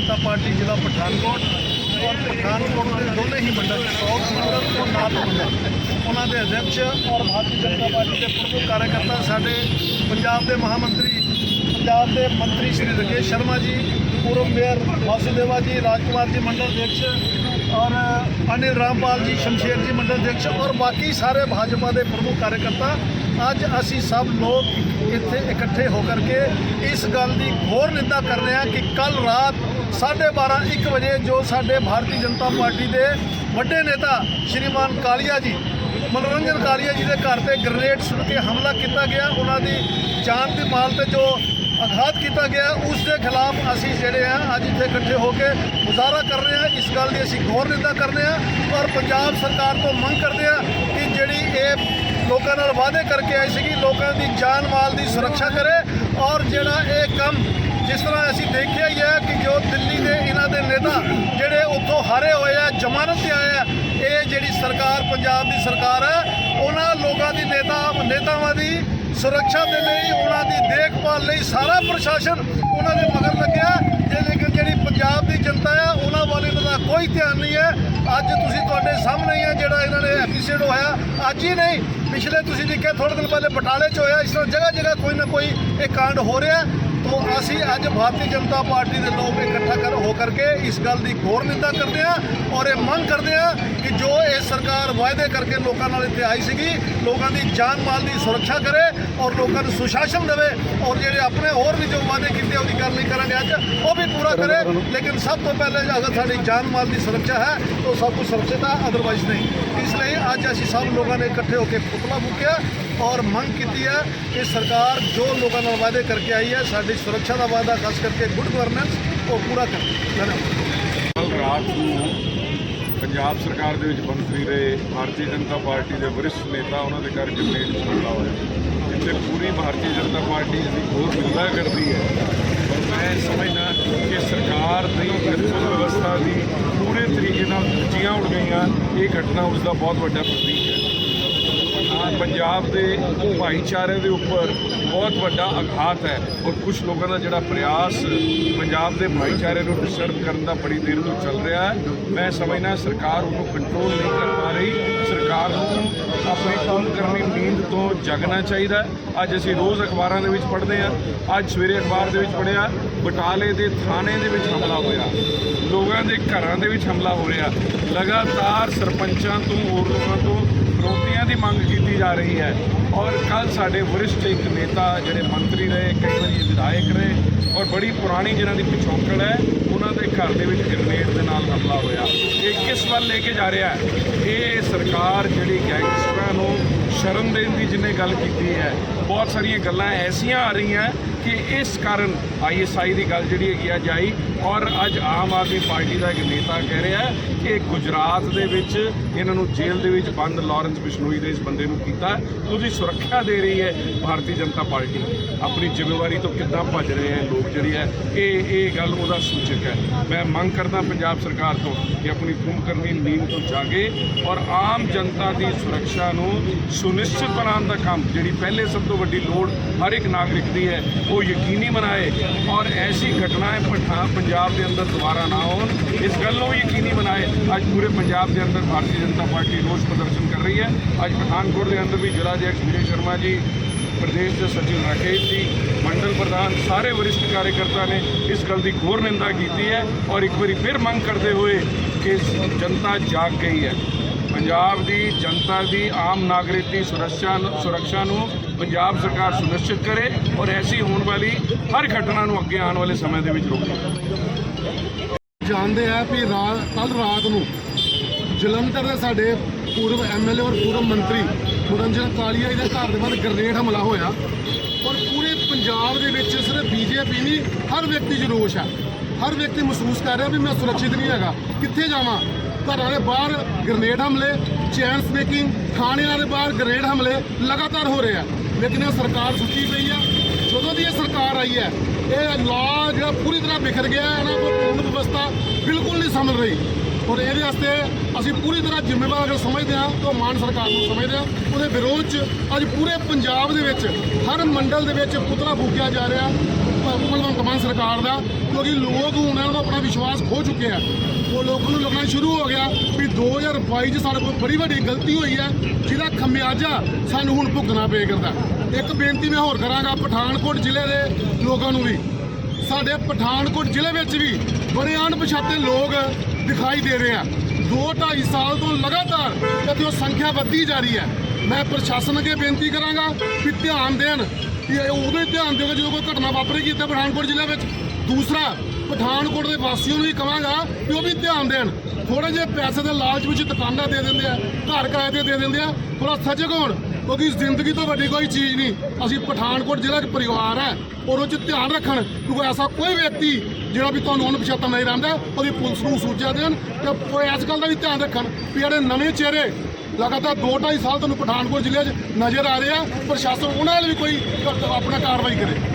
ਜਨਤਾ party ਜ਼ਿਲ੍ਹਾ ਪਠਾਨਕੋਟ ਔਰ ਪਠਾਨਕੋਟ ਦੇ ਦੋਨੇ ਹੀ ਮੰਡਲ ਸਾਊਥ ਮੰਡਲ ਔਰ ਨਾਰਥ ਮੰਡਲ। ਉਹਨਾਂ ਦੇ ਅਧਿਕਸ਼ ਔਰ ਭਾਰਤੀ ਜਨਤਾ ਪਾਰਟੀ ਦੇ ਪ੍ਰਮੁੱਖ ਕਾਰਜਕਰਤਾ ਸਾਡੇ ਪੰਜਾਬ ਦੇ ਮਹਾਮੰਤਰੀ, ਪੰਜਾਬ ਦੇ ਮੰਤਰੀ ਸ਼੍ਰੀ ਰਕੇਸ਼ ਸ਼ਰਮਾ ਜੀ, ਪੂਰਵ ਮੇਅਰ ਵਾਸੁਦੇਵਾ ਜੀ, ਰਾਜਕੁਮਾਰ ਜੀ ਮੰਡਲ ਅਧਿਕਸ਼ ਔਰ ਅਨਿਲ ਰਾਮਪਾਲ ਜੀ, ਸ਼ਮਸ਼ੇਰ ਜੀ ਮੰਡਲ ਅਧਿਕਸ਼ ਔਰ ਬਾਕੀ ਸਾਰੇ ਭਾਜਪਾ ਦੇ ਪ੍ਰਮੁੱਖ ਕਾਰਜਕਰਤਾ ਅੱਜ ਅਸੀਂ ਸਭ ਲੋਕ ਇੱਥੇ ਇਕੱਠੇ ਹੋ ਕਰਕੇ ਇਸ ਗੱਲ ਦੀ ਘੋਰ ਨਿੰਦਾ ਕਰ ਰਹੇ ਹਾਂ ਕਿ ਕੱਲ ਰਾਤ 12:30 1 ਵਜੇ ਜੋ ਸਾਡੇ ਭਾਰਤੀ ਜਨਤਾ ਪਾਰਟੀ ਦੇ ਵੱਡੇ ਨੇਤਾ ਸ਼੍ਰੀਮਾਨ ਕਾਲੀਆ ਜੀ, ਮਨੋਰੰਜਨ ਕਾਲੀਆ ਜੀ ਦੇ ਘਰ ਤੇ ਗ੍ਰਨੇਡ ਸੁੱਟ ਕੇ ਹਮਲਾ ਕੀਤਾ ਗਿਆ, ਉਹਨਾਂ ਦੀ ਜਾਨ ਤੇ ਮਾਲ ਤੇ ਜੋ ਆਘਾਤ ਕੀਤਾ ਗਿਆ, ਉਸ ਦੇ ਖਿਲਾਫ ਅਸੀਂ ਜਿਹੜੇ ਆ ਅੱਜ ਇੱਥੇ ਇਕੱਠੇ ਹੋ ਕੇ ਮੁਜ਼ਾਹਰਾ ਕਰ ਰਹੇ ਹਾਂ। ਇਸ ਗੱਲ ਦੀ ਅਸੀਂ ਗੌਰ ਨਿੰਦਾ ਕਰ ਰਹੇ ਹਾਂ। ਔਰ ਪੰਜਾਬ ਸਰਕਾਰ ਤੋਂ ਮੰਗ ਕਰਦੇ ਹਾਂ ਕਿ ਜਿਹੜੀ ਇਹ ਲੋਕਾਂ ਨਾਲ ਵਾਅਦੇ ਕਰਕੇ ਆਈ ਸੀਗੀ, ਲੋਕਾਂ ਦੀ ਜਾਨ ਮਾਲ ਦੀ ਸੁਰੱਖਿਆ ਕਰੇ ਔਰ ਜਿਹੜਾ ਇਹ ਕੰਮ ਜਿਸ ਤਰ੍ਹਾਂ ਅਸੀਂ ਦੇਖਿਆ ਹੀ ਹੈ ਕਿ ਜੋ ਦਿੱਲੀ ਦੇ ਇਹਨਾਂ ਦੇ ਨੇਤਾ ਜਿਹੜੇ ਉੱਥੋਂ ਹਾਰੇ ਹੋਏ ਆ, ਜ਼ਮਾਨਤ ਤੇ ਆਏ ਆ, ਇਹ ਜਿਹੜੀ ਸਰਕਾਰ, ਪੰਜਾਬ ਦੀ ਸਰਕਾਰ ਹੈ, ਉਹਨਾਂ ਲੋਕਾਂ ਦੀ ਨੇਤਾ, ਨੇਤਾਵਾਂ ਦੀ ਸੁਰੱਖਿਆ ਦੇ ਲਈ, ਉਹਨਾਂ ਦੀ ਦੇਖਭਾਲ ਲਈ ਸਾਰਾ ਪ੍ਰਸ਼ਾਸਨ ਉਹਨਾਂ ਦੇ ਮਗਰ ਲੱਗਿਆ। ਤੇ ਲੇਕਿਨ ਜਿਹੜੀ ਪੰਜਾਬ ਦੀ ਜਨਤਾ ਆ ਉਹਨਾਂ ਵੱਲ ਇਹਨਾਂ ਦਾ ਕੋਈ ਧਿਆਨ ਨਹੀਂ ਹੈ। ਅੱਜ ਤੁਸੀਂ ਤੁਹਾਡੇ ਸਾਹਮਣੇ ਹੀ ਹੈ ਜਿਹੜਾ ਇਹਨਾਂ ਨੇ ਐਪੀਸੋਡ ਹੋਇਆ। ਅੱਜ ਹੀ ਨਹੀਂ, ਪਿਛਲੇ ਤੁਸੀਂ ਦੇਖਿਆ ਥੋੜੇ ਦਿਨ ਪਹਿਲੇ ਬਟਾਲੇ 'ਚ ਹੋਇਆ। ਇਸ ਤਰ੍ਹਾਂ ਜਗ੍ਹਾ ਜਗ੍ਹਾ ਕੋਈ ਨਾ ਕੋਈ ਇਹ ਕਾਂਡ ਹੋ ਰਿਹਾ। ਤੋ ਅਸੀਂ ਅੱਜ ਭਾਰਤੀ ਜਨਤਾ ਪਾਰਟੀ ਦੇ ਲੋਕ ਇਕੱਠਾ ਕਰ ਹੋ ਕਰਕੇ ਇਸ ਗੱਲ ਦੀ ਘੋਰ ਨਿੰਦਾ ਕਰਦੇ ਹਾਂ ਔਰ ਇਹ ਮੰਗ ਕਰਦੇ ਹਾਂ ਕਿ ਜੋ ਇਹ ਸਰਕਾਰ ਵਾਅਦੇ ਕਰਕੇ ਲੋਕਾਂ ਨਾਲ ਇੱਥੇ ਆਈ ਸੀਗੀ, ਲੋਕਾਂ ਦੀ ਜਾਨ ਮਾਲ ਦੀ ਸੁਰੱਖਿਆ ਕਰੇ ਔਰ ਲੋਕਾਂ ਨੂੰ ਸੁਸ਼ਾਸਨ ਦੇਵੇ ਔਰ ਜਿਹੜੇ ਆਪਣੇ ਹੋਰ ਵੀ ਜੋ ਵਾਅਦੇ ਕੀਤੇ ਉਹਦੀ ਗੱਲ ਨਹੀਂ ਕਰਾਂਗੇ ਅੱਜ, ਉਹ ਵੀ ਪੂਰਾ ਕਰੇ। ਲੇਕਿਨ ਸਭ ਤੋਂ ਪਹਿਲੇ ਅਗਰ ਸਾਡੀ ਜਾਨ ਮਾਲ ਦੀ ਸੁਰੱਖਿਆ ਹੈ, ਤਾਂ ਸਭ ਕੁਝ ਸੁਰੱਖਿਅਤ ਹੈ ਅਦਰਵਾਈਜ਼ ਨਹੀਂ। ਇਸ ਲਈ ਅੱਜ ਅਸੀਂ ਸਭ ਲੋਕਾਂ ਨੇ ਇਕੱਠੇ ਹੋ ਕੇ ਪੁਤਲਾ ਫੂਕਿਆ। ਔਰ ਮੰਗ ਕੀਤੀ ਹੈ ਕਿ ਸਰਕਾਰ ਜੋ ਲੋਕਾਂ ਨਾਲ ਵਾਅਦੇ ਕਰਕੇ ਆਈ ਹੈ, ਸਾਡੀ ਸੁਰੱਖਿਆ ਦਾ ਵਾਅਦਾ, ਖਾਸ ਕਰਕੇ ਗੁੱਡ ਗਵਰਨੈਂਸ ਉਹ ਪੂਰਾ ਕਰੇ। ਧੰਨਵਾਦ। ਕੱਲ ਰਾਤ ਨੂੰ ਪੰਜਾਬ ਸਰਕਾਰ ਦੇ ਵਿੱਚ ਮੰਤਰੀ ਰਹੇ ਭਾਰਤੀ ਜਨਤਾ ਪਾਰਟੀ ਦੇ ਵਰਿਸ਼ਠ ਨੇਤਾ, ਉਹਨਾਂ ਦੇ ਘਰ ਗ੍ਰਨੇਡ ਹਮਲਾ ਹੋਇਆ। ਇੱਥੇ ਪੂਰੀ ਭਾਰਤੀ ਜਨਤਾ ਪਾਰਟੀ ਦੀ ਹੋਰ ਨਿੰਦਾ ਕਰਦੀ ਹੈ। ਔਰ ਮੈਂ ਸਮਝਦਾ ਕਿ ਸਰਕਾਰ ਦੀ ਕਾਨੂੰਨ ਵਿਵਸਥਾ ਦੀ ਪੂਰੇ ਤਰੀਕੇ ਨਾਲ ਧੱਜੀਆਂ ਉੱਡ ਗਈਆਂ, ਇਹ ਘਟਨਾ ਉਸ ਦਾ ਬਹੁਤ ਵੱਡਾ ਪ੍ਰਤੀਕ ਹੈ। ਪੰਜਾਬ ਦੇ ਭਾਈਚਾਰੇ ਦੇ ਉੱਪਰ ਬਹੁਤ ਵੱਡਾ ਆਘਾਤ ਹੈ ਔਰ ਕੁਝ ਲੋਕਾਂ ਦਾ ਜਿਹੜਾ ਪ੍ਰਯਾਸ ਪੰਜਾਬ ਦੇ ਭਾਈਚਾਰੇ ਨੂੰ ਡਿਸਟਰਬ ਕਰਨ ਦਾ ਬੜੀ ਦੇਰ ਤੋਂ ਚੱਲ ਰਿਹਾ ਹੈ। ਮੈਂ ਸਮਝਦਾ ਸਰਕਾਰ ਉਹਨੂੰ ਕੰਟਰੋਲ ਨਹੀਂ ਕਰ ਪਾ ਰਹੀ। ਸਰਕਾਰ ਨੂੰ ਆਪਣੇ ਕੰਮ ਕਰਨੀ ਨੀਂਦ ਤੋਂ ਜਗਣਾ ਚਾਹੀਦਾ ਅੱਜ ਅਸੀਂ ਰੋਜ਼ ਅਖਬਾਰਾਂ ਦੇ ਵਿੱਚ ਪੜ੍ਹਦੇ ਹਾਂ। ਅੱਜ ਸਵੇਰੇ ਅਖਬਾਰ ਦੇ ਵਿੱਚ ਪੜ੍ਹਿਆ। ਬਟਾਲੇ ਦੇ ਥਾਣੇ ਦੇ ਵਿੱਚ ਹਮਲਾ ਹੋਇਆ। ਲੋਕਾਂ ਦੇ ਘਰਾਂ ਦੇ ਵਿੱਚ ਹਮਲਾ ਹੋ ਰਿਹਾ। ਲਗਾਤਾਰ ਸਰਪੰਚਾਂ ਤੋਂ ਹੋਰ ਲੋਕਾਂ ਤੋਂ ਰੋਟੀਆਂ ਦੀ ਮੰਗ ਕੀਤੀ ਜਾ ਰਹੀ ਹੈ। ਔਰ ਕੱਲ ਸਾਡੇ ਵਰਿष्ठ ਇੱਕ ਨੇਤਾ, ਜਿਹੜੇ ਮੰਤਰੀ ਰਹੇ, ਕਈ ਵਾਰੀ ਵਿਧਾਇਕ ਰਹੇ, ਔਰ ਬੜੀ ਪੁਰਾਣੀ ਜਿਨ੍ਹਾਂ ਦੀ ਪਿਛੋਕੜ ਹੈ, ਉਹਨਾਂ ਦੇ ਘਰ ਦੇ ਵਿੱਚ ਗ੍ਰਨੇਡ ਦੇ ਨਾਲ ਹਮਲਾ ਹੋਇਆ। ਇਹ ਕਿਸ ਵੱਲ ਲੈ ਕੇ ਜਾ ਰਿਹਾ ਹੈ? ਇਹ ਸਰਕਾਰ ਜਿਹੜੀ ਗੈਂਗਸਟਰਾਂ ਨੂੰ ਸ਼ਰਮ ਦੇਣ ਦੀ ਜਿਹਨੇ ਗੱਲ ਕੀਤੀ ਹੈ। ਬਹੁਤ ਸਾਰੀਆਂ ਗੱਲਾਂ ਐਸੀਆਂ ਆ ਰਹੀਆਂ ਕਿ ਇਸ ਕਾਰਨ ਆਈਐਸਆਈ ਦੀ ਗੱਲ ਜਿਹੜੀ ਹੈਗੀ ਆ ਜਾਈ ਔਰ ਅੱਜ ਆਮ ਆਦਮੀ ਪਾਰਟੀ ਦਾ ਇੱਕ ਨੇਤਾ ਕਹਿ ਰਿਹਾ ਕਿ ਗੁਜਰਾਤ ਦੇ ਵਿੱਚ ਇਹਨਾਂ ਨੂੰ ਜੇਲ੍ਹ ਦੇ ਵਿੱਚ ਬੰਦ ਲਾਰੈਂਸ ਬਿਸ਼ਨੋਈ ਦੇ ਇਸ ਬੰਦੇ ਨੂੰ ਕੀਤਾ ਉਹਦੀ ਸੁਰੱਖਿਆ ਦੇ ਰਹੀ ਹੈ ਭਾਰਤੀ ਜਨਤਾ ਪਾਰਟੀ। ਆਪਣੀ ਜ਼ਿੰਮੇਵਾਰੀ ਤੋਂ ਕਿੱਦਾਂ ਭੱਜ ਰਹੇ ਹੈ ਲੋਕ ਜਿਹੜੇ ਹੈ, ਇਹ ਇਹ ਗੱਲ ਉਹਦਾ ਸੂਚਕ ਹੈ। ਮੈਂ ਮੰਗ ਕਰਦਾ ਪੰਜਾਬ ਸਰਕਾਰ ਤੋਂ ਕਿ ਆਪਣੀ ਕੁੰਭਕਰਨੀ ਨੀਂਦ ਤੋਂ ਜਾਗੇ ਔਰ ਆਮ ਜਨਤਾ ਦੀ ਸੁਰੱਖਿਆ ਨੂੰ ਸੁਨਿਸ਼ਚਿਤ ਬਣਾਉਣ ਦਾ ਕੰਮ, ਜਿਹੜੀ ਪਹਿਲੇ ਸਭ ਤੋਂ ਵੱਡੀ ਲੋੜ ਹਰ ਇੱਕ ਨਾਗਰਿਕ ਦੀ ਹੈ ਉਹ ਯਕੀਨੀ ਬਣਾਏ ਔਰ ਐਸੀ ਘਟਨਾਏ ਘਟਨਾएं ਪੰਜਾਬ ਦੇ ਅੰਦਰ ਦੁਬਾਰਾ ਨਾ ਹੋਣ। ਇਸ ਗੱਲ ਨੂੰ ਯਕੀਨੀ ਬਣਾਏ। ਅੱਜ ਪੂਰੇ ਪੰਜਾਬ ਦੇ ਅੰਦਰ ਭਾਰਤੀ ਜਨਤਾ ਪਾਰਟੀ ਰੋਸ ਪ੍ਰਦਰਸ਼ਨ ਕਰ ਰਹੀ ਹੈ। ਅੱਜ ਪਠਾਨਕੋਟ ਦੇ ਅੰਦਰ ਵੀ ਜ਼ਿਲ੍ਹਾ ਅਧਿਕਾਰੀ ਵਿਜੇ ਸ਼ਰਮਾ ਜੀ, ਪ੍ਰਦੇਸ਼ ਦੇ ਸਚਿਵ ਰਾਕੇਸ਼ ਜੀ, ਮੰਡਲ ਪ੍ਰਧਾਨ ਸਾਰੇ ਵਰਿਸ਼ਠ ਕਾਰਜਕਰਤਾ ਨੇ ਇਸ ਗੱਲ ਦੀ ਘੋਰ ਨਿੰਦਾ ਕੀਤੀ ਹੈ। ਔਰ ਇੱਕ ਵਾਰੀ ਫਿਰ ਮੰਗ ਕਰਦੇ ਹੋਏ ਕਿ ਜਨਤਾ ਜਾਗ ਗਈ ਹੈ। ਪੰਜਾਬ ਦੀ ਜਨਤਾ ਦੀ ਆਮ ਨਾਗਰਿਕ ਦੀ ਸੁਰੱਖਿਆ ਨੂੰ ਸੁਰੱਖਿਆ ਨੂੰ ਪੰਜਾਬ ਸਰਕਾਰ ਸੁਨਿਸ਼ਚਿਤ ਕਰੇ ਔਰ ਐਸੀ ਹੋਣ ਵਾਲੀ ਹਰ ਘਟਨਾ ਨੂੰ ਅੱਗੇ ਆਉਣ ਵਾਲੇ ਸਮੇਂ ਦੇ ਵਿੱਚ ਰੋਕੇ ਜਾਣਦੇ ਆ ਵੀ ਰਾਤ ਕੱਲ ਰਾਤ ਨੂੰ ਜਲੰਧਰ ਦੇ ਸਾਡੇ ਪੂਰਵ ਐਮਐਲਏ ਔਰ ਪੂਰਵ ਮੰਤਰੀ ਮਨੋਰੰਜਨ ਕਾਲੀਆ ਦੇ ਘਰ ਦੇ ਬਾਹਰ ਗ੍ਰਨੇਡ ਹਮਲਾ ਹੋਇਆ ਔਰ ਪੂਰੇ ਪੰਜਾਬ ਦੇ ਵਿੱਚ ਸਿਰਫ ਬੀਜੇਪੀ ਨਹੀਂ, ਹਰ ਵਿਅਕਤੀ 'ਚ ਰੋਸ਼ ਹੈ। ਹਰ ਵਿਅਕਤੀ ਮਹਿਸੂਸ ਕਰ ਰਿਹਾ ਵੀ ਮੈਂ ਸੁਰੱਖਿਅਤ ਨਹੀਂ ਹੈਗਾ। ਕਿੱਥੇ ਜਾਵਾਂ? ਘਰਾਂ ਦੇ ਬਾਹਰ ਗ੍ਰਨੇਡ ਹਮਲੇ ਚੈਨ ਸਨੇਕਿੰਗ ਥਾਣਿਆਂ ਦੇ ਬਾਹਰ ਗ੍ਰਨੇਡ ਹਮਲੇ ਲਗਾਤਾਰ ਹੋ ਰਹੇ ਆ। ਲੇਕਿਨ ਇਹ ਸਰਕਾਰ ਸੁੱਤੀ ਪਈ ਆ। ਜਦੋਂ ਦੀ ਇਹ ਸਰਕਾਰ ਆਈ ਹੈ, ਇਹ ਲਾਅ ਜਿਹੜਾ ਪੂਰੀ ਤਰ੍ਹਾਂ ਵਿਖਰ ਗਿਆ ਇਹਨਾਂ ਕੋਲ ਕਾਨੂੰਨ ਵਿਵਸਥਾ ਬਿਲਕੁਲ ਨਹੀਂ ਸੰਭਲ ਰਹੀ। ਔਰ ਇਹਦੇ ਵਾਸਤੇ ਅਸੀਂ ਪੂਰੀ ਤਰ੍ਹਾਂ ਜ਼ਿੰਮੇਵਾਰ ਅਗਰ ਸਮਝਦੇ ਹਾਂ, ਤਾਂ ਮਾਨ ਸਰਕਾਰ ਨੂੰ ਸਮਝਦੇ ਹਾਂ। ਉਹਦੇ ਵਿਰੋਧ 'ਚ ਅੱਜ ਪੂਰੇ ਪੰਜਾਬ ਦੇ ਵਿੱਚ, ਹਰ ਮੰਡਲ ਦੇ ਵਿੱਚ ਪੁਤਲਾ ਫੂਕਿਆ ਜਾ ਰਿਹਾ। ਭਗਵੰਤ ਮਾਨ ਸਰਕਾਰ ਦਾ, ਕਿਉਂਕਿ ਲੋਕ ਹੁਣ ਇਹਨਾਂ ਨੂੰ ਆਪਣਾ ਵਿਸ਼ਵਾਸ ਖੋ ਚੁੱਕੇ ਆ। ਉਹ ਲੋਕਾਂ ਨੂੰ ਲੱਗਣਾ ਸ਼ੁਰੂ ਹੋ ਗਿਆ ਵੀ 2022 ਚ ਸਾਡੇ ਕੋਲ ਬੜੀ ਵੱਡੀ ਗਲਤੀ ਹੋਈ ਹੈ ਜਿਹਦਾ ਖਮਿਆਜਾ ਸਾਨੂੰ ਹੁਣ ਭੁਗਤਣਾ ਪਏ ਕਰਦਾ। ਇੱਕ ਬੇਨਤੀ ਮੈਂ ਹੋਰ ਕਰਾਂਗਾ ਪਠਾਨਕੋਟ ਜ਼ਿਲ੍ਹੇ ਦੇ ਲੋਕਾਂ ਨੂੰ ਵੀ। ਸਾਡੇ ਪਠਾਨਕੋਟ ਜ਼ਿਲ੍ਹੇ ਵਿੱਚ ਵੀ ਬੜੇ ਅਣਪਛਾਤੇ ਲੋਕ ਦਿਖਾਈ ਦੇ ਰਹੇ। ਆ 2.5 ਸਾਲ ਤੋਂ ਲਗਾਤਾਰ ਇੱਥੇ ਉਹ ਸੰਖਿਆ ਵੱਧਦੀ ਜਾ ਰਹੀ ਹੈ। ਮੈਂ ਪ੍ਰਸ਼ਾਸਨ ਅੱਗੇ ਬੇਨਤੀ ਕਰਾਂਗਾ ਵੀ ਧਿਆਨ ਦੇਣ ਕਿ ਇਹ ਉਦੋਂ ਧਿਆਨ ਦਿਓਗੇ ਜਦੋਂ ਕੋਈ ਘਟਨਾ ਵਾਪਰੇਗੀ ਇੱਥੇ ਪਠਾਨਕੋਟ ਜ਼ਿਲ੍ਹੇ ਵਿੱਚ। ਦੂਸਰਾ, ਪਠਾਨਕੋਟ ਦੇ ਵਾਸੀਆਂ ਨੂੰ ਵੀ ਕਹਾਂਗਾ ਕਿ ਉਹ ਵੀ ਧਿਆਨ ਦੇਣ। ਥੋੜੇ ਜਿਹੇ ਪੈਸੇ ਦੇ ਲਾਲਚ ਵਿੱਚ ਦੁਕਾਨਾਂ ਦੇ ਦਿੰਦੇ ਆ, ਘਰ ਕਿਰਾਏ ਤੇ ਦੇ ਦਿੰਦੇ ਆ ਥੋੜਾ ਸਜਗ ਹੋਣ। ਕਿਉਂਕਿ ਜ਼ਿੰਦਗੀ ਤੋਂ ਵੱਡੀ ਕੋਈ ਚੀਜ਼ ਨਹੀਂ। ਅਸੀਂ ਪਠਾਨਕੋਟ ਜ਼ਿਲ੍ਹਾ 'ਚ ਪਰਿਵਾਰ ਹੈ, ਔਰ ਉਹ 'ਚ ਧਿਆਨ ਰੱਖਣ। ਕਿਉਂਕਿ ਐਸਾ ਕੋਈ ਵਿਅਕਤੀ ਜਿਹੜਾ ਵੀ ਤੁਹਾਨੂੰ ਅਣਪਛਾਤਾ ਨਹੀਂ ਰਹਿੰਦਾ, ਉਹਦੀ ਪੁਲਿਸ ਨੂੰ ਸੂਚਿਆ ਦੇਣ ਤੇ ਕੋਈ ਇਸ ਗੱਲ ਦਾ ਵੀ ਧਿਆਨ ਰੱਖਣ ਵੀ ਜਿਹੜੇ ਨਵੇਂ ਚਿਹਰੇ ਲਗਾਤਾਰ 2.5 ਸਾਲ ਤੁਹਾਨੂੰ ਪਠਾਨਕੋਟ ਜ਼ਿਲ੍ਹੇ 'ਚ ਨਜ਼ਰ ਆ ਰਹੇ ਆ, ਪ੍ਰਸ਼ਾਸਨ ਉਹਨਾਂ ਨਾਲ ਵੀ ਕੋਈ ਆਪਣਾ ਕਾਰਵਾਈ ਕਰੇ।